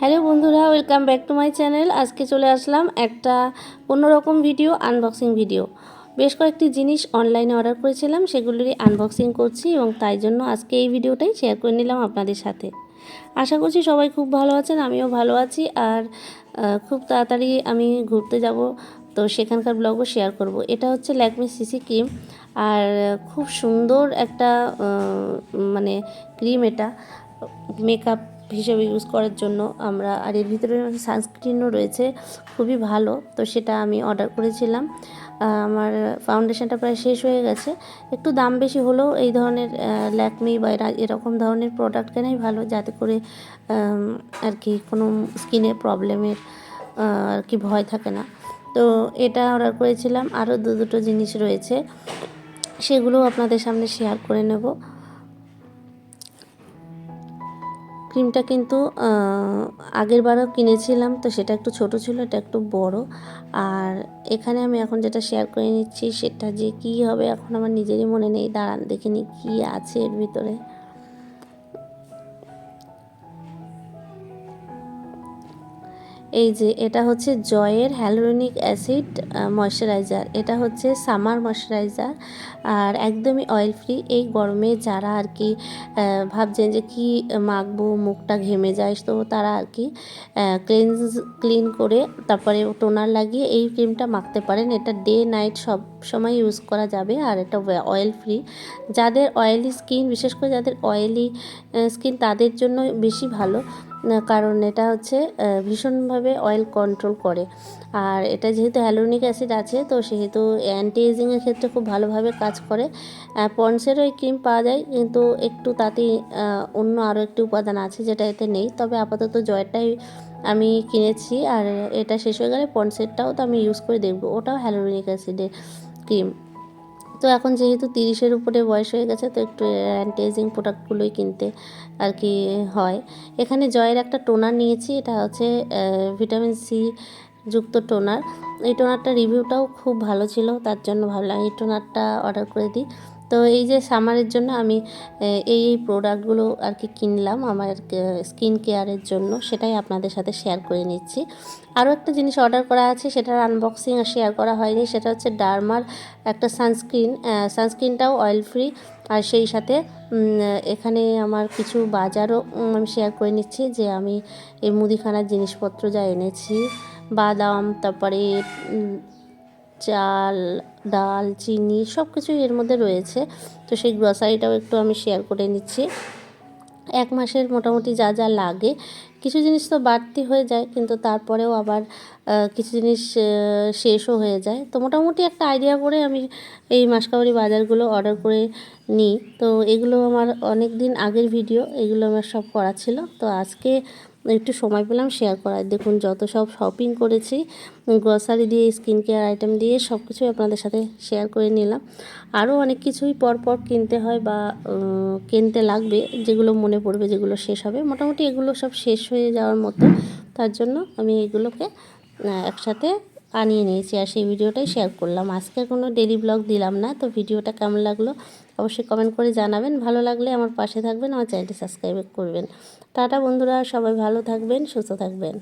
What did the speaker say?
Hello বন্ধুরা welcome back to my channel আজকে চলে আসলাম একটা অন্যরকম ভিডিও আনবক্সিং ভিডিও বেশ কয়েকটি জিনিস অনলাইনে অর্ডার করেছিলাম, সেগুলোরই আনবক্সিং করছি এবং তাই জন্য আজকে এই ভিডিওটাই শেয়ার করে নিলাম আপনাদের সাথে। আশা করছি সবাই খুব ভালো আছেন, আমিও ভালো আছি আর খুব তাড়াতাড়ি আমি ঘুরতে যাব, তো সেখানকার ব্লগও শেয়ার করব। এটা হচ্ছে ল্যাকমি সিসি ক্রিম আর খুব সুন্দর একটা মানে ক্রিম এটা মেকআপ হিসেবে ইউজ করার জন্য আমরা, আর এর ভিতরে সানস্ক্রিনও রয়েছে, খুবই ভালো। তো সেটা আমি অর্ডার করেছিলাম। আমার ফাউন্ডেশনটা প্রায় শেষ হয়ে গেছে। একটু দাম বেশি হলেও এই ধরনের ল্যাকমি বা এরা- এরকম ধরনের প্রোডাক্ট কেনাই ভালো, যাতে করে আর কি কোনো স্কিনের প্রবলেমের আর কি ভয় থাকে না। তো এটা অর্ডার করেছিলাম। আরও দু দুটো জিনিস রয়েছে। সেগুলো আপনাদের সামনে শেয়ার করে নেব। ক্রিমটা কিন্তু আগের বারও কিনেছিলাম, তো সেটা একটু ছোট ছিল, এটা একটু বড়। আর এখানে আমি এখন যেটা শেয়ার করে নিচ্ছি, সেটা যে কি হবে, এখন আমার নিজেরই মনে নেই। দাঁড়ান দেখিনি কী আছে এর ভিতরে। এই যে, এটা হচ্ছে জয়ের হ্যালোরনিক অ্যাসিড ময়শ্চারাইজার এটা হচ্ছে সামার ময়শ্চারাইজার আর একদমই অয়েল ফ্রি এই গরমে যারা আর কি ভাবছেন যে কি মাখবো, মুখটা ঘেমে যায়, তো তারা আর কি ক্লিনজ ক্লিন করে তারপরে টোনার লাগিয়ে এই ক্রিমটা মাখতে পারেন। এটা ডে নাইট সব সময় ইউজ করা যাবে। আর এটা অয়েল ফ্রি যাদের অয়েলি স্কিন বিশেষ করে যাদের অয়েলি স্কিন তাদের জন্য বেশি ভালো। কারণ এটা হচ্ছে ভীষণভাবে অয়েল কন্ট্রোল করে। আর এটা যেহেতু হ্যালোনিক অ্যাসিড আছে, তো সেহেতু অ্যান্টি এজিংয়ের ক্ষেত্রে খুব ভালোভাবে কাজ করে। পন্সেরও এই ক্রিম পাওয়া যায়, কিন্তু একটু তাতে অন্য আরও একটি উপাদান আছে যেটা এতে নেই। তবে আপাতত জয়টাই আমি কিনেছি, আর এটা শেষ হয়ে গেলে পন্সেরটাও তো আমি ইউজ করে দেখব। ওটাও হ্যালোনিক অ্যাসিডের ক্রিম তো এখন যেহেতু তিরিশের উপরে বয়স হয়ে গেছে, তো একটু অ্যান্টি এজিং প্রোডাক্টগুলোই কিনতে আর কি হয়। এখানে জয়ের একটা টোনার নিয়েছি, এটা হচ্ছে ভিটামিন সি যুক্ত টোনার। এই টোনারটা রিভিউটাও খুব ভালো ছিল, তার জন্য ভাবলাম এই টোনারটা অর্ডার করে দিই। তো এই যে সামারের জন্য আমি এই এই প্রোডাক্টগুলো আর কি কিনলাম আমার স্কিন কেয়ারের জন্য, সেটাই আপনাদের সাথে শেয়ার করে নিচ্ছি। আরও একটা জিনিস অর্ডার করা আছে, সেটার আনবক্সিং আর শেয়ার করা হয়নি, সেটা হচ্ছে ডার্মার একটা সানস্ক্রিন সানস্ক্রিনটাও অয়েল ফ্রি আর সেই সাথে এখানে আমার কিছু বাজারও আমি শেয়ার করে নিচ্ছি, যে আমি এই মুদিখানার জিনিসপত্র যা এনেছি, বাদাম, তারপরে চাল, ডাল, চিনি সব কিছুই এর মধ্যে রয়েছে। তো সেই গ্রসারিটাও একটু আমি শেয়ার করে নিচ্ছি। এক মাসের মোটামুটি যা যা লাগে। কিছু জিনিস তো বাড়তি হয়ে যায়, কিন্তু তারপরেও আবার কিছু জিনিস শেষও হয়ে যায়। তো মোটামুটি একটা আইডিয়া করে আমি এই মাসকাবারি বাজারগুলো অর্ডার করে নিই। তো এগুলো আমার অনেক দিন আগের ভিডিও এগুলো আমার সব করা ছিল। তো আজকে একটু সময় পেলাম শেয়ার করার। দেখুন, যত সব শপিং করেছি গ্রসারি দিয়ে স্কিন কেয়ার আইটেম দিয়ে, সব কিছুই আপনাদের সাথে শেয়ার করে নিলাম। আরও অনেক কিছুই পরপর কিনতে হয় বা কিনতে লাগবে, যেগুলো মনে পড়বে, যেগুলো শেষ হবে। মোটামুটি এগুলো সব শেষ হয়ে যাওয়ার মতো। তার জন্য আমি এগুলোকে একসাথে আনিয়ে নিয়েছি। আর সেই ভিডিওটাই শেয়ার করলাম। আজকে কোনো ডেলি ব্লগ দিলাম না। তো ভিডিওটা কেমন লাগল? অবশ্যই কমেন্ট করে জানাবেন। ভালো লাগলে আমার পাশে থাকবেন, আমার চ্যানেলটি সাবস্ক্রাইব করবেন। টাটা বন্ধুরা, সবাই ভালো থাকবেন, সুস্থ থাকবেন।